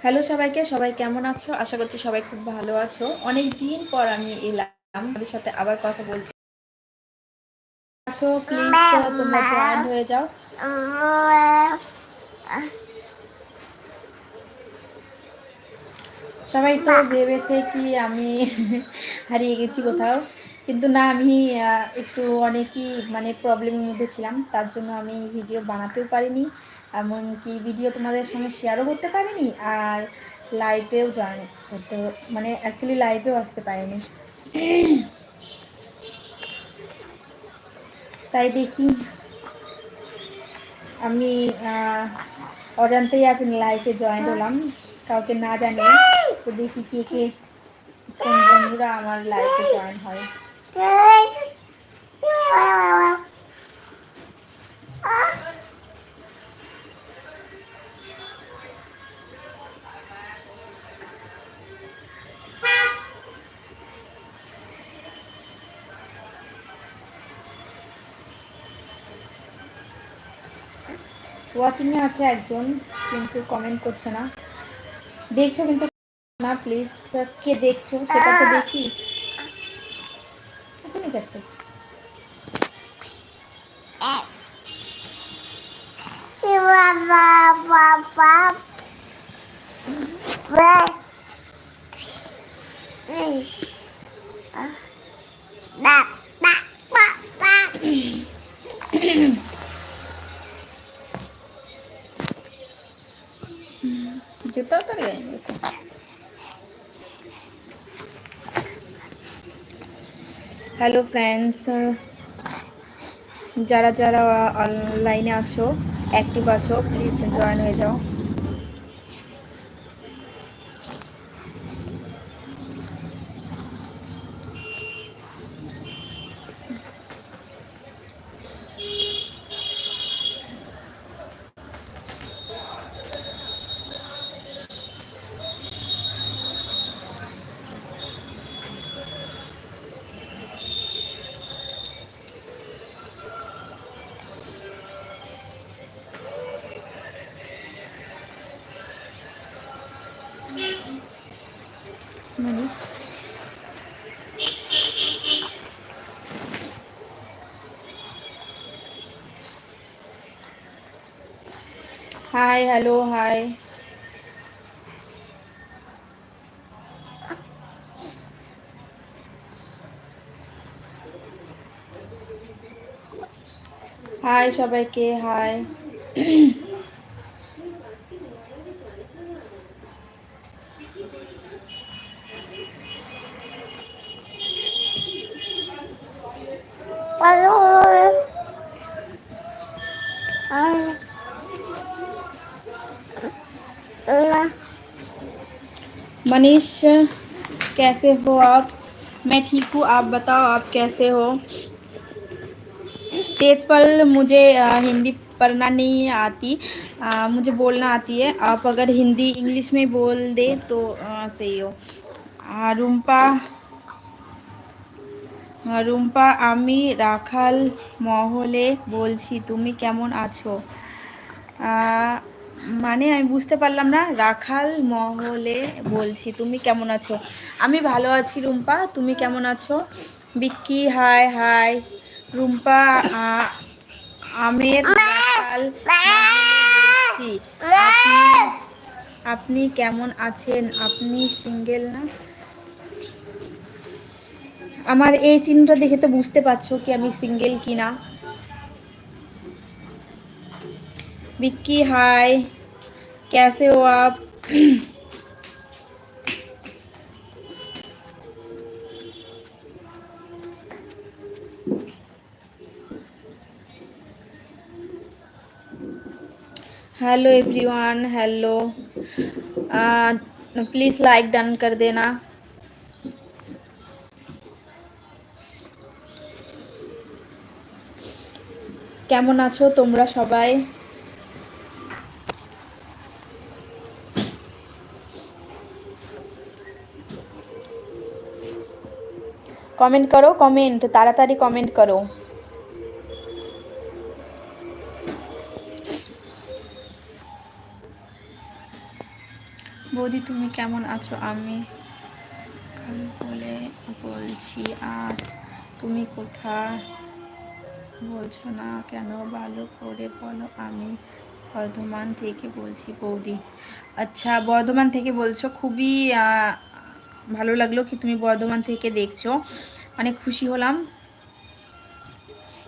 Hello সবাইকে, সবাই কেমন আছো? আশা করছি সবাই খুব ভালো আছো। অনেক দিন পর আমি এলাম। আমাদের সাথে আবার কথা বলতে আছো। প্লিজ তোমরা জয়েন হয়ে যাও। সবাই তো ভেবেছে কি আমি হারিয়ে গেছি কোথাও। কিন্তু না, আমি একটু অনেকই মানে প্রবলেমের মধ্যে ছিলাম। তার জন্য আমি ভিডিও বানাতেও পারিনি, এমনকি ভিডিও তোমাদের সঙ্গে শেয়ারও করতে পারিনি আর লাইভেও জয়েন করতে মানে অ্যাকচুয়ালি লাইভেও আসতে পারিনি। তাই দেখি, আমি অজান্তেই আজ লাইফে জয়েন হলাম। কাউকে না জানিয়ে, তো দেখি কে কে, কোন বন্ধুরা আমার লাইফে জয়েন হয়। ওয়াচিংয়ে আছে একজন, কিন্তু কমেন্ট করছে না। দেখছ কিন্তু না প্লিজ কে দেখছ? সেটা তো দেখি। 哎，爸爸爸爸，喂，嗯，啊，爸爸爸爸，嗯，你就到这里了。হ্যালো ফ্রেন্ডস যারা যারা অনলাইনে আছো অ্যাক্টিভ আছো প্লিজ জয়েন হয়ে যাও। হাই হ্যালো হাই হাই সবাইকে হাই मनीष कैसे हो आप मैं ठीक हूँ आप बताओ आप कैसे हो तेज पल मुझे अ, हिंदी पढ़ना नहीं आती अ, मुझे बोलना आती है आप अगर हिंदी इंग्लिश में बोल दे तो अ, सही हो अ, रुम्पा আহ, রুম্পা আমি রাখাল মহলে বলছি তুমি কেমন আছো আহ, মানে আমি বুঝতে পারলাম না, রাখাল মহলে বলছি, তুমি কেমন আছো? আমি ভালো আছি রুম্পা, তুমি কেমন আছো? বিক্কি হাই হাই, রুম্পা আমের রাখাল আপনি কেমন আছেন? আপনি সিঙ্গেল না? আমার এই চিহ্নটা দেখে তো বুঝতে পারছ কি আমি সিঙ্গেল কি विक्की हाय कैसे हो आप hello everyone hello please like done कर देना কেমন আছো তোমরা সবাই কমেন্ট করো, কমেন্ট, তাড়াতাড়ি কমেন্ট করো। বৌদি, তুমি কেমন আছো? আমি বলে বলছি, আর তুমি কোথায়? বলছো না কেন? ভালো করে বলো। আমি বর্ধমান থেকে বলছি, বৌদি। আচ্ছা বর্ধমান থেকে বলছো? খুবই ভালো লাগলো কি তুমি বর্ধমান থেকে দেখছো অনেক খুশি হলাম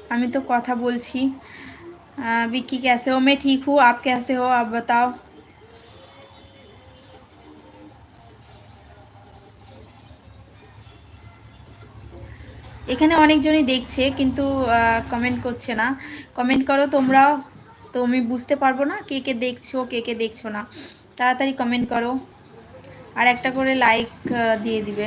আমি তো কথা বলছি আহ, विक्की कैसे हो मैं ठीक हूँ आप कैसे हो आप बताओ এখানে অনেকজনই দেখছে কিন্তু কমেন্ট করছে না কমেন্ট করো তোমরাও তো আমি বুঝতে পারবো না কে কে দেখছো কে কে দেখছো না তাড়াতাড়ি কমেন্ট করো আর একটা করে লাইক দিয়ে দিবে।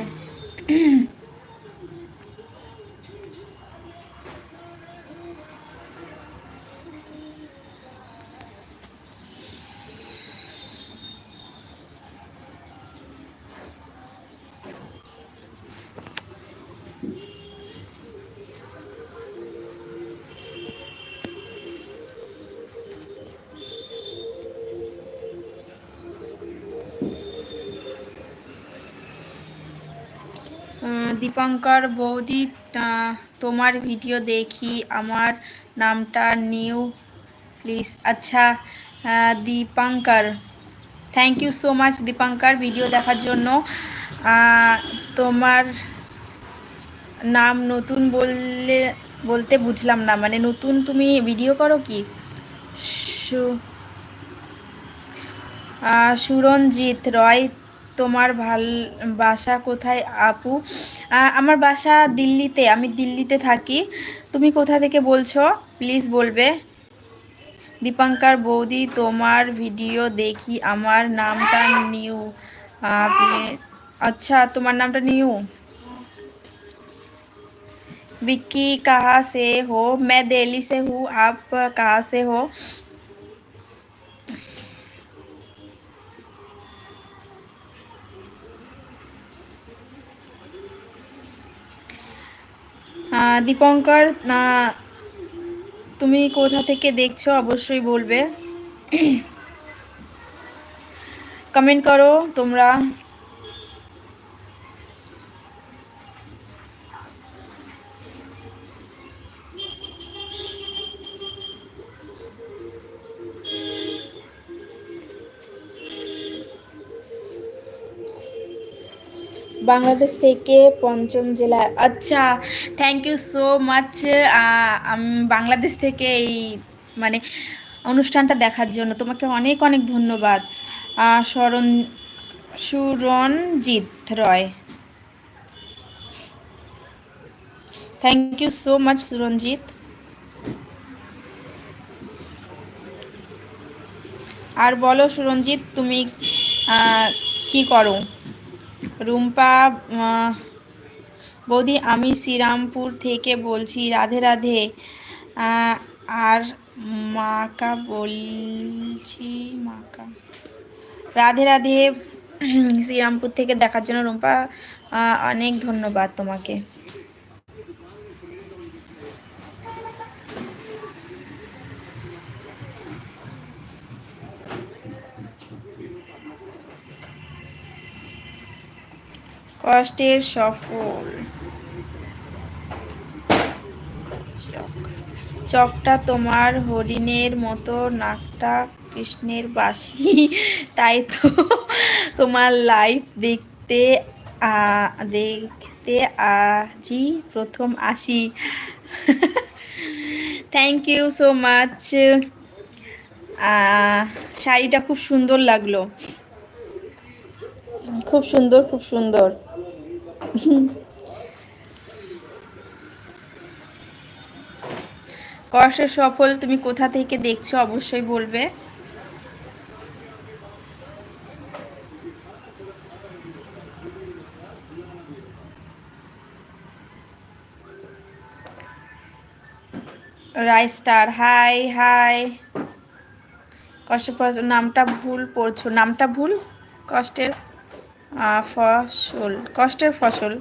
দীপঙ্কর বৌদি তোমার ভিডিও দেখি, আমার নামটা নিউ প্লিজ। আচ্ছা Dipankar thank you so much Dipankar video দেখার জন্য। তোমার নাম নতুন বললে, বলতে বুঝলাম না মানে নতুন তুমি ভিডিও করো কি? সুরঞ্জিত রয় তোমার ভাল বাসা কোথায় আপু আহ, আমার বাসা দিল্লিতে আমি দিল্লিতে থাকি তুমি কোথা থেকে বলছো প্লিজ বলবে দীপঙ্কর বৌদি তোমার ভিডিও দেখি আমার নামটা নিউ প্লিজ আচ্ছা তোমার নামটা নিউ विक्की कहाँ से हो मैं दिल्ली से हूँ आप कहाँ से हो দীপঙ্কর তুমি কোথা থেকে দেখছ অবশ্যই বলবে। কমেন্ট করো তোমরা। বাংলাদেশ থেকে পঞ্চম জেলায় আচ্ছা thank you so much Bangladesh থেকে এই মানে অনুষ্ঠানটা দেখার জন্য। তোমাকে অনেক অনেক ধন্যবাদ। শরণ Suranjit Roy. Thank you so much Suranjit. আর বলো সুরঞ্জিত, তুমি কি করো? রুম্পা বৌদি, আমি শ্রীরামপুর থেকে বলছি, রাধে রাধে। আর মাকা বলছি, মাকা। রাধে রাধে, শ্রীরামপুর থেকে দেখার জন্য রুম্পা অনেক ধন্যবাদ তোমাকে। কষ্টের সফল। চক চকটা তোমার হরিণের মতো, নাকটা কৃষ্ণের বাসি তাই তো তোমার লাইফ দেখতে দেখতে আজই প্রথম আসি। থ্যাংক ইউ সো মাচ শাড়িটা খুব সুন্দর লাগল। খুব সুন্দর খুব সুন্দর। কষ্টের সফল তুমি কোথা থেকে দেখছ অবশ্যই বলবে। রাই স্টার হাই হাই কষ্টের নামটা ভুল পড়ছো। নামটা ভুল? কষ্টের ফসল কষ্টের ফসল।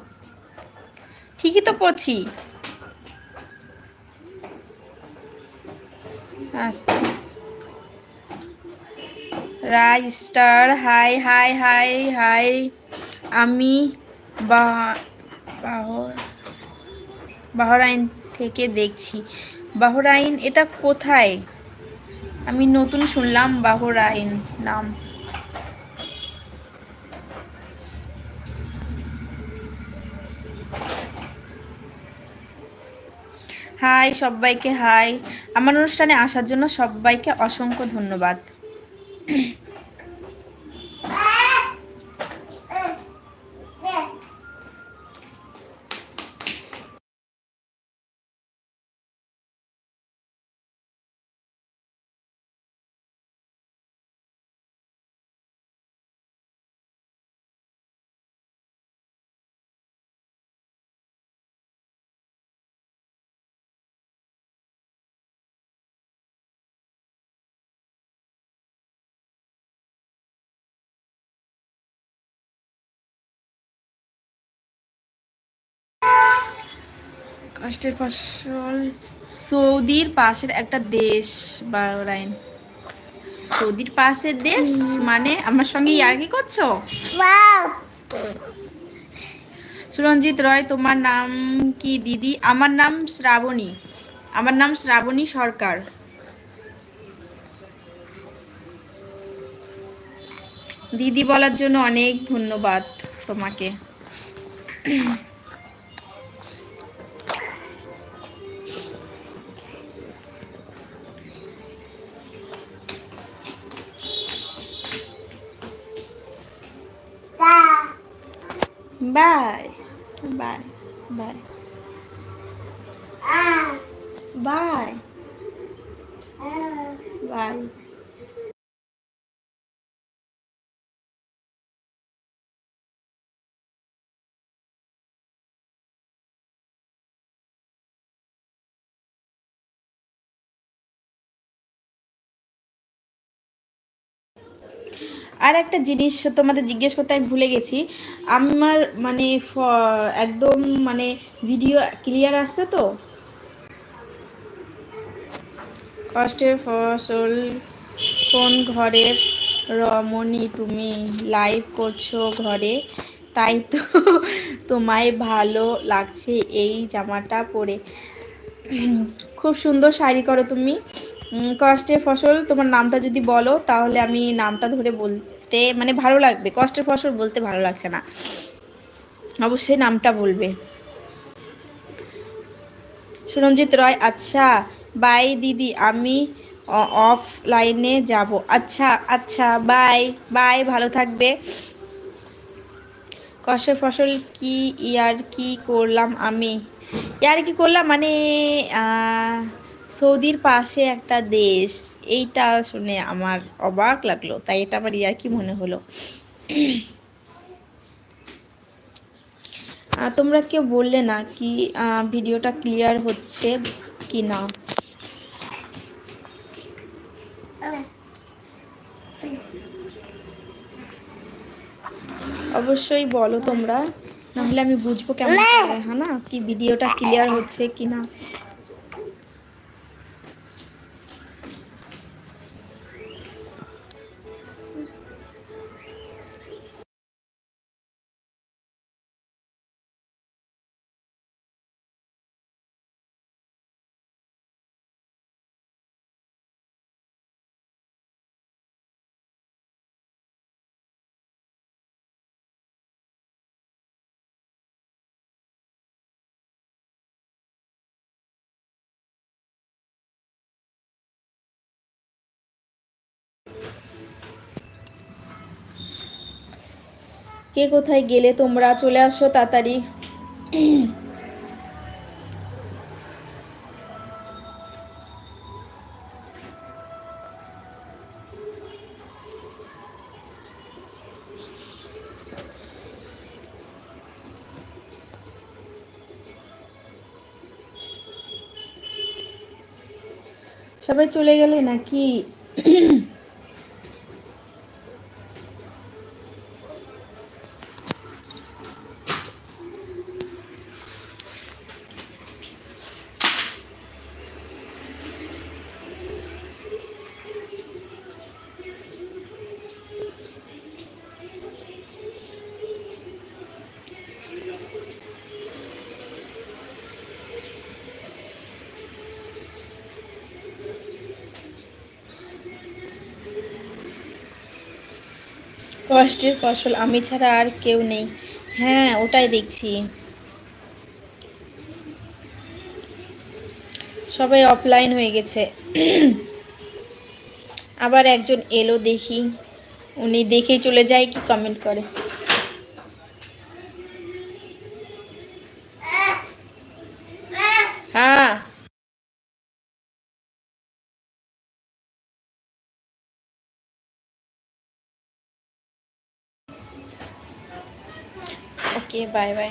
ঠিকই তো পড়ছি। Rai star, hi hi hi hi. আমি বাহরাইন থেকে দেখছি। বাহরাইন, এটা কোথায়? আমি নতুন শুনলাম বাহরাইন নাম। হাই সবাইকে হাই। আমার অনুষ্ঠানে আসার জন্য সবাইকে অসংখ্য ধন্যবাদ। কষ্টের ফসল সৌদির পাশের একটা দেশ বাহরাইন সৌদির পাশের দেশ মানে আমার সঙ্গে ইয়ার্কি করছ? সুরঞ্জিত রয় তোমার নাম কি দিদি? আমার নাম শ্রাবণী। আমার নাম শ্রাবণী সরকার। দিদি বলার জন্য অনেক ধন্যবাদ তোমাকে। Bye bye bye bye bye আর একটা জিনিস তোমাদের জিজ্ঞেস করতে আমি ভুলে গেছি। আমার মানে একদম মানে ভিডিও ক্লিয়ার আসছে তো? কষ্টের ফসল কোন ঘরের রমণী তুমি লাইভ করছ ঘরে। তাই তো তোমায় ভালো লাগছে এই জামাটা পরে। খুব সুন্দর শাড়ি করো তুমি। উম, কষ্টের ফসল তোমার নামটা যদি বলো তাহলে আমি নামটা ধরে বলতে মানে ভালো লাগবে কষ্টের ফসল বলতে ভালো লাগছে না। অবশ্যই নামটা বলবে। সুরঞ্জিত রয় আচ্ছা বাই দিদি, আমি অফলাইনে যাব। আচ্ছা আচ্ছা বাই বাই ভালো থাকবে। কষ্টের ফসল কি, ইয়ার কি করলাম আমি? ইয়ার কি করলাম মানে সৌদির পাশে একটা দেশ এইটা শুনে আমার অবাক লাগল। তাই এটা আমার ইয়ার কি মনে হলো। তোমরা কেউ বললে না কি ভিডিওটা ক্লিয়ার হচ্ছে কি না অবশ্যই বলো তোমরা। নাহলে আমি বুঝব কেমন হ্যাঁ না? কি ভিডিওটা ক্লিয়ার হচ্ছে কি না কে কোথায় গেলে তোমরা চলে আসো তাড়াতাড়ি? সবাই চলে গেলে নাকি? কষ্টের ফসল আমি ছাড়া আর কেউ নেই। হ্যাঁ ওটাই দেখছি। সবাই অফলাইন হয়ে গেছে। আবার একজন এলো দেখি। উনি দেখেই চলে যায় কি কমেন্ট করে। Okay bye bye